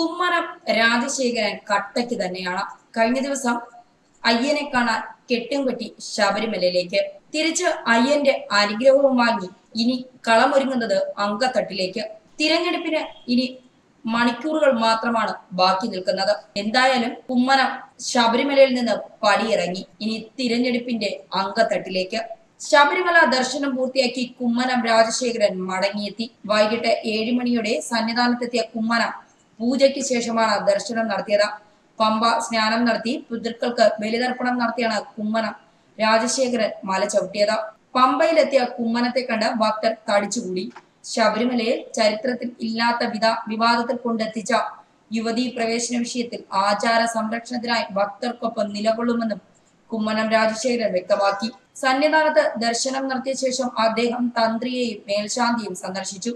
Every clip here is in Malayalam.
കുമ്മനം രാജശേഖരൻ കട്ടയ്ക്ക് തന്നെയാണ്. കഴിഞ്ഞ ദിവസം അയ്യനെ കാണാൻ കെട്ടും കെട്ടി ശബരിമലയിലേക്ക്. തിരിച്ച് അയ്യന്റെ അനുഗ്രഹവും വാങ്ങി ഇനി കളമൊരുങ്ങുന്നത് അങ്കത്തട്ടിലേക്ക്. തിരഞ്ഞെടുപ്പിന് ഇനി മണിക്കൂറുകൾ മാത്രമാണ് ബാക്കി നിൽക്കുന്നത്. എന്തായാലും കുമ്മനം ശബരിമലയിൽ നിന്ന് പടിയിറങ്ങി ഇനി തിരഞ്ഞെടുപ്പിന്റെ അങ്കത്തട്ടിലേക്ക്. ശബരിമല ദർശനം പൂർത്തിയാക്കി കുമ്മനം രാജശേഖരൻ മടങ്ങിയെത്തി. വൈകിട്ട് ഏഴുമണിയുടെ സന്നിധാനത്തെത്തിയ കുമ്മനം പൂജയ്ക്ക് ശേഷമാണ് ദർശനം നടത്തിയത്. പമ്പ സ്നാനം നടത്തി പിതൃക്കൾക്ക് ബലിതർപ്പണം നടത്തിയാണ് കുമ്മനം രാജശേഖരൻ മല ചവിട്ടിയത്. പമ്പയിലെത്തിയ കുമ്മനത്തെ കണ്ട് ഭക്തർ തടിച്ചുകൂടി. ശബരിമലയിൽ ചരിത്രത്തിൽ ഇല്ലാത്ത വിധ വിവാദത്തിൽ കൊണ്ടെത്തിച്ച യുവതീ പ്രവേശന വിഷയത്തിൽ ആചാര സംരക്ഷണത്തിനായി ഭക്തർക്കൊപ്പം നിലകൊള്ളുമെന്നും കുമ്മനം രാജശേഖരൻ വ്യക്തമാക്കി. സന്നിധാനത്ത് ദർശനം നടത്തിയ ശേഷം അദ്ദേഹം തന്ത്രിയെയും മേൽശാന്തിയും സന്ദർശിച്ചു.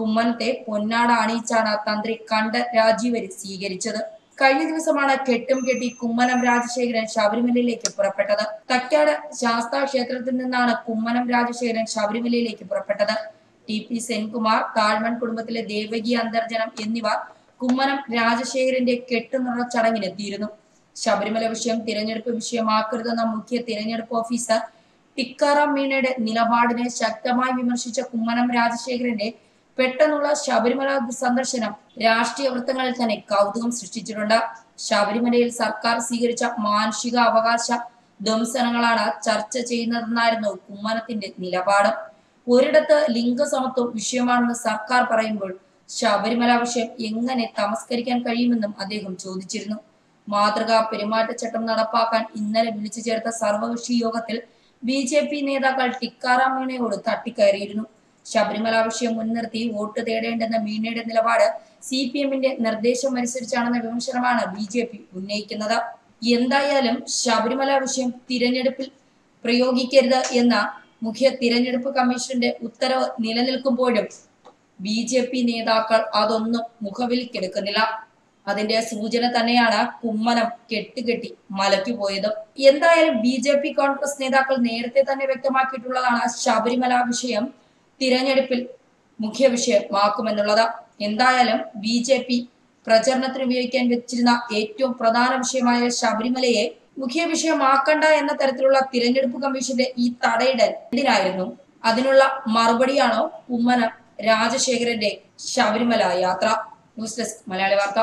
കുമ്മനത്തെ പൊന്നാട അണിയിച്ചാണ് തന്ത്രി കണ്ട രാജീവരി സ്വീകരിച്ചത്. കഴിഞ്ഞ ദിവസമാണ് കെട്ടും കെട്ടി കുമ്മനം രാജശേഖരൻ ശബരിമലയിലേക്ക് പുറപ്പെട്ടത്. തക്കാട് ശാസ്താ ക്ഷേത്രത്തിൽ നിന്നാണ് കുമ്മനം രാജശേഖരൻ ശബരിമലയിലേക്ക് പുറപ്പെട്ടത്. ടി പി സെൻകുമാർ താഴ്മൺ കുടുംബത്തിലെ ദേവകി അന്തർജനം എന്നിവർ കുമ്മനം രാജശേഖരന്റെ കെട്ടുനിറ ചടങ്ങിനെത്തിയിരുന്നു. ശബരിമല വിഷയം തിരഞ്ഞെടുപ്പ് വിഷയമാക്കരുതെന്ന മുഖ്യ തിരഞ്ഞെടുപ്പ് ഓഫീസർ ടിക്കാറാം മീണയുടെ നിലപാടിനെ ശക്തമായി വിമർശിച്ച കുമ്മനം രാജശേഖരന്റെ പെട്ടെന്നുള്ള ശബരിമല സന്ദർശനം രാഷ്ട്രീയ വൃത്തങ്ങളിൽ തന്നെ കൗതുകം സൃഷ്ടിച്ചിട്ടുണ്ട്. ശബരിമലയിൽ സർക്കാർ സ്വീകരിച്ച മാനുഷിക അവകാശ ധ്വംസനങ്ങളാണ് ചർച്ച ചെയ്യുന്നതെന്നായിരുന്നു കുമ്മനത്തിന്റെ നിലപാട്. ഒരിടത്ത് ലിംഗസമത്വം വിഷയമാണെന്ന് സർക്കാർ പറയുമ്പോൾ ശബരിമല വിഷയം എങ്ങനെ തമസ്കരിക്കാൻ കഴിയുമെന്നും അദ്ദേഹം ചോദിച്ചിരുന്നു. മാതൃകാ പെരുമാറ്റച്ചട്ടം നടപ്പാക്കാൻ ഇന്നലെ വിളിച്ചു ചേർത്ത സർവകക്ഷി യോഗത്തിൽ ബി ജെ പി നേതാക്കൾ ടിക്കാറാം മീണയോട് തട്ടിക്കയറിയിരുന്നു. ശബരിമല വിഷയം മുൻനിർത്തി വോട്ട് തേടേണ്ടെന്ന മീണയുടെ നിലപാട് സി പി എമ്മിന്റെ നിർദ്ദേശം അനുസരിച്ചാണെന്ന വിമർശനമാണ് ബി ജെ പി ഉന്നയിക്കുന്നത്. എന്തായാലും ശബരിമല വിഷയം തിരഞ്ഞെടുപ്പിൽ പ്രയോഗിക്കരുത് എന്ന മുഖ്യ തിരഞ്ഞെടുപ്പ് കമ്മീഷന്റെ ഉത്തരവ് നിലനിൽക്കുമ്പോഴും ബി ജെ പി നേതാക്കൾ അതൊന്നും മുഖവിലിക്കെടുക്കുന്നില്ല. അതിന്റെ സൂചന തന്നെയാണ് കുമ്മനം കെട്ടുകെട്ടി മലയ്ക്ക് പോയത്. എന്തായാലും ബി ജെ പി കോൺഗ്രസ് നേതാക്കൾ നേരത്തെ തന്നെ വ്യക്തമാക്കിയിട്ടുള്ളതാണ് ശബരിമല വിഷയം. തിരഞ്ഞെടുപ്പിൽ മുഖ്യ വിഷയമാക്കുമെന്നുള്ളത്. എന്തായാലും ബി ജെ പി പ്രചരണത്തിന് ഉപയോഗിക്കാൻ വെച്ചിരുന്ന ഏറ്റവും പ്രധാന വിഷയമായ ശബരിമലയെ മുഖ്യ വിഷയമാക്കണ്ട എന്ന തരത്തിലുള്ള തിരഞ്ഞെടുപ്പ് കമ്മീഷന്റെ ഈ തടയിടൽ എന്തിനായിരുന്നു? അതിനുള്ള മറുപടിയാണോ കുമ്മനം രാജശേഖരന്റെ ശബരിമല യാത്ര? ന്യൂസ് ഡെസ്ക് മലയാളി വാർത്ത.